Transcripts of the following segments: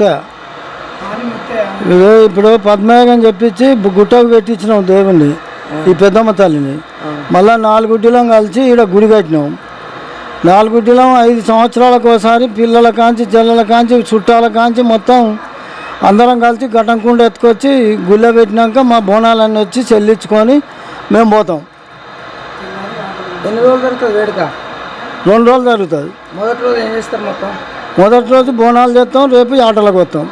ముత్త ఇదో ఇప్పుడు పద్మయోగం చెప్పించి గుట్టకు పెట్టించినాం దేవుణ్ణి ఈ పెద్దమ్మ తల్లిని. మళ్ళా నాలుగుడ్డిలం కలిసి ఈడ గుడి కట్టినాం. నాలుగుడ్డిలం ఐదు సంవత్సరాలకు ఒకసారి పిల్లల కాంచి చెల్లెల కాంచి చుట్టాల కాంచి మొత్తం అందరం కలిసి గటంకుండా ఎత్తుకొచ్చి గుళ్ళో పెట్టినాక మా బోనాలన్నీ వచ్చి చెల్లించుకొని మేము పోతాం. ఎన్ని రోజులు జరుగుతుంది వేడుక? రెండు రోజులు జరుగుతుంది. మొదటి రోజు ఏం చేస్తారు మొత్తం? మొదటి రోజు బోనాలు చేస్తాం రేపు ఆటలకు వస్తాం.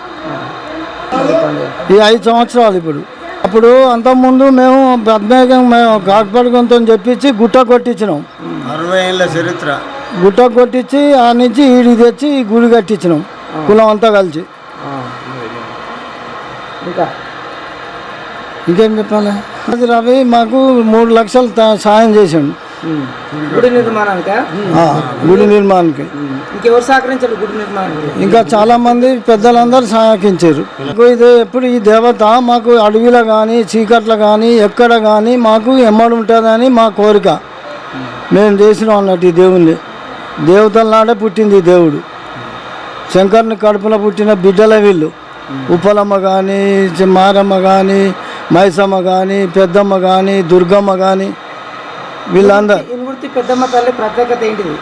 ఈ ఐదు సంవత్సరాలు ఇప్పుడు. అప్పుడు అంతకుముందు మేము పద్మేగం మేము కాకపడకంతో చెప్పించి గుట్ట కొట్టించినాం. అరవై ఏళ్ళ చరిత్ర. గుట్ట కొట్టించి ఆ నుంచి ఈడి తెచ్చి ఈ గుడి కట్టించినాం కులం అంతా కలిసి. ఇంకా ఇంకేం చెప్పాలి? అది రవి మాకు మూడు లక్షలు సాయం చేసాడు. గుడి నిర్మాణానికా? గుడి నిర్మాణానికి. ఇంకెవరు సహకరించారు గుడి నిర్మాణానికి? ఇంకా చాలా మంది పెద్దలందరూ మాకు ఇది ఎప్పుడు ఈ దేవత మాకు అడవిలో కానీ చీకట్లో కానీ ఎక్కడ కానీ మాకు ఎమ్మడి ఉంటుందని మా కోరిక. మేము చేసినాం అన్నట్టు ఈ దేవుణ్ణి. దేవతల నాడే పుట్టింది ఈ దేవుడు. శంకర్ని కడుపులో పుట్టిన బిడ్డల వీళ్ళు. ఉప్పలమ్మ కానీ మారమ్మ కానీ మైసమ్మ కానీ పెద్దమ్మ కానీ దుర్గమ్మ కానీ వీళ్ళందరూ ఇనుగుర్తి పెద్దమ్మ తల్లి ప్రత్యేకత ఏంటిది?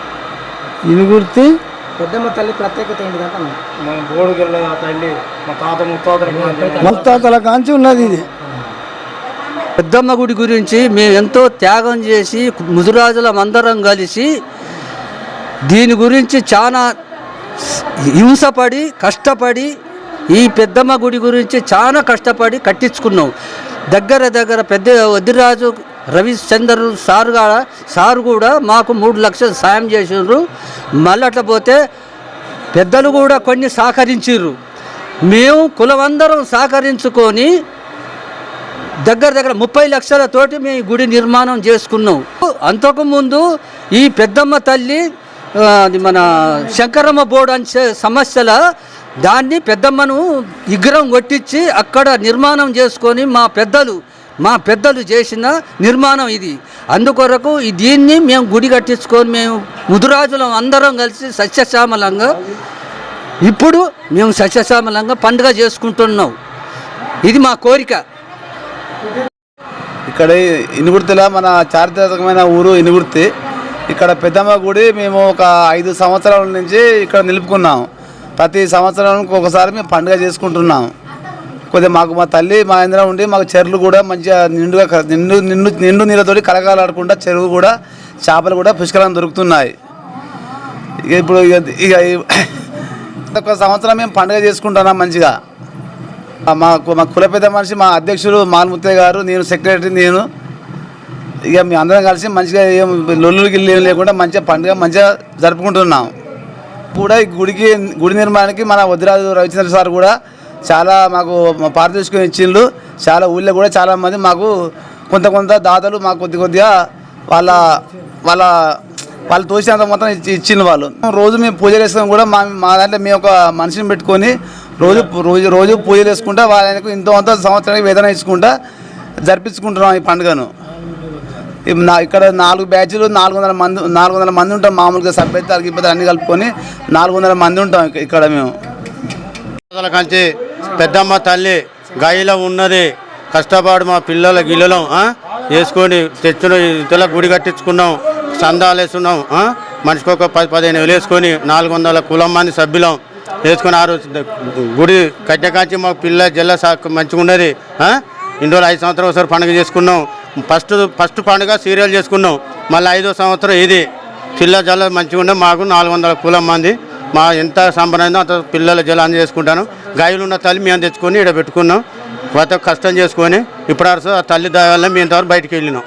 ఇనుగుర్తి? పెద్దమ్మ తల్లి ప్రత్యేకత ఏంటిది అంటున్నా మా బోడుగల్ల తల్లి మా తాత ముత్తాతలు ముత్తాతల కాంచి ఉన్నది ఇది. పెద్దమ్మ గుడి గురించి మేము ఎంతో త్యాగం చేసి ముదురాజులం అందరం కలిసి దీని గురించి చాలా హింసపడి కష్టపడి ఈ పెద్దమ్మ గుడి గురించి చాలా కష్టపడి కట్టించుకున్నాం. దగ్గర దగ్గర పెద్ద వద్దిరాజు రవిచంద్ర సారు కూడా సారు కూడా మాకు మూడు లక్షలు సాయం చేసిండ్రు. మళ్ళీ అట్లా పోతే పెద్దలు కూడా కొన్ని సహకరించారు మేము కులమందరం సహకరించుకొని దగ్గర దగ్గర ముప్పై లక్షలతోటి మేము ఈ గుడి నిర్మాణం చేసుకున్నాం. అంతకుముందు ఈ పెద్దమ్మ తల్లి అది మన శంకరమ్మ బోర్డు అంచే సమస్యల దాన్ని పెద్దమ్మను విగ్రహం కొట్టించి అక్కడ నిర్మాణం చేసుకొని మా పెద్దలు మా పెద్దలు చేసిన నిర్మాణం ఇది. అందుకొరకు దీన్ని మేము గుడి కట్టించుకొని మేము ముదురాజులం అందరం కలిసి సస్యశ్యామలంగా ఇప్పుడు మేము సస్యశ్యామలంగా పండుగ చేసుకుంటున్నాం. ఇది మా కోరిక. ఇక్కడ ఇనుగుర్తిలో మన చారిత్రాత్మకమైన ఊరు ఇనుగుర్తి. ఇక్కడ పెద్దమ్మ గుడి మేము ఒక ఐదు సంవత్సరాల నుంచి ఇక్కడ నిలుపుకున్నాం. ప్రతి సంవత్సరానికి ఒకసారి మేము పండుగ చేసుకుంటున్నాం. కొద్దిగా మాకు మా తల్లి మా ఇంద్ర ఉండి మాకు చెరువులు కూడా మంచిగా నిండుగా నిండు నిండు నిండు నీళ్ళతోటి కలగాలాడకుండా చెరువు కూడా చేపలు కూడా పుష్కలం దొరుకుతున్నాయి. ఇక ఇప్పుడు ఇక ఇక ఒక సంవత్సరం మేము పండుగ చేసుకుంటున్నాం మంచిగా. మాకు మా మా కుల పెద్ద మనిషి మా అధ్యక్షులు మాల్ముత్తయ్య గారు నేను సెక్రటరీ నేను ఇక మీ అందరం కలిసి మంచిగా ఏం లొల్లులు గిల్లు ఏం లేకుండా మంచిగా పండుగ మంచిగా జరుపుకుంటున్నాం. కూడా ఈ గుడికి గుడి నిర్మాణానికి మన వద్దిరాజు రవిచంద్ర సార్ కూడా చాలా మాకు మా పారితోషికం ఇచ్చిండ్రు. చాలా ఊళ్ళో కూడా చాలామంది మాకు కొంత కొంత దాతలు మాకు కొద్ది కొద్దిగా వాళ్ళ వాళ్ళ వాళ్ళు తోచినంత మొత్తం ఇచ్చిండ్రు వాళ్ళు. రోజు మేము పూజలు వేసుకుని కూడా మా మా దాంట్లో మేము ఒక మనిషిని పెట్టుకొని రోజు రోజు రోజు పూజలు వేసుకుంటా వాళ్ళకు ఇంతో అంత సంవత్సరానికి వేదన ఇచ్చుకుంటా జరిపించుకుంటున్నాం ఈ పండుగను. నా ఇక్కడ నాలుగు బ్యాచ్లు నాలుగు వందల మంది నాలుగు వందల మంది ఉంటాం. మామూలుగా సభ్యత ఇబ్బంది అన్ని కలుపుకొని నాలుగు వందల మంది ఉంటాం ఇక్కడ మేము. కంచి పెద్దమ్మ తల్లి గాయలో ఉన్నది. కష్టపడి మా పిల్లల గిల్లలం వేసుకొని తెచ్చిన ఇతల గుడి కట్టించుకున్నాం సందాలు వేసుకున్నాం మనిషికి ఒక పది పదిహేను వేలు వేసుకొని నాలుగు వందల కులం మంది సభ్యులం వేసుకొని ఆరు గుడి కట్టె మా పిల్ల జిల్లా మంచిగా ఉన్నది ఇన్ని ఐదు సంవత్సరం ఒకసారి పండుగ చేసుకున్నాం. ఫస్ట్ ఫస్ట్ పండుగ సీరియల్ చేసుకున్నాం. మళ్ళీ ఐదో సంవత్సరం ఇది. పిల్ల జల్ల మంచిగా ఉండే మాకు నాలుగు వందల కులం మంది మా ఎంత సంబరమైందో అంత పిల్లల జల చేసుకుంటాను. గాయలు ఉన్న తల్లి మేము తెచ్చుకొని ఇక్కడ పెట్టుకున్నాం కొత్త కష్టం చేసుకొని ఇప్పుడు ఆ తల్లి దాని వల్ల మేము ఇంతవరకు బయటికి వెళ్ళినాం.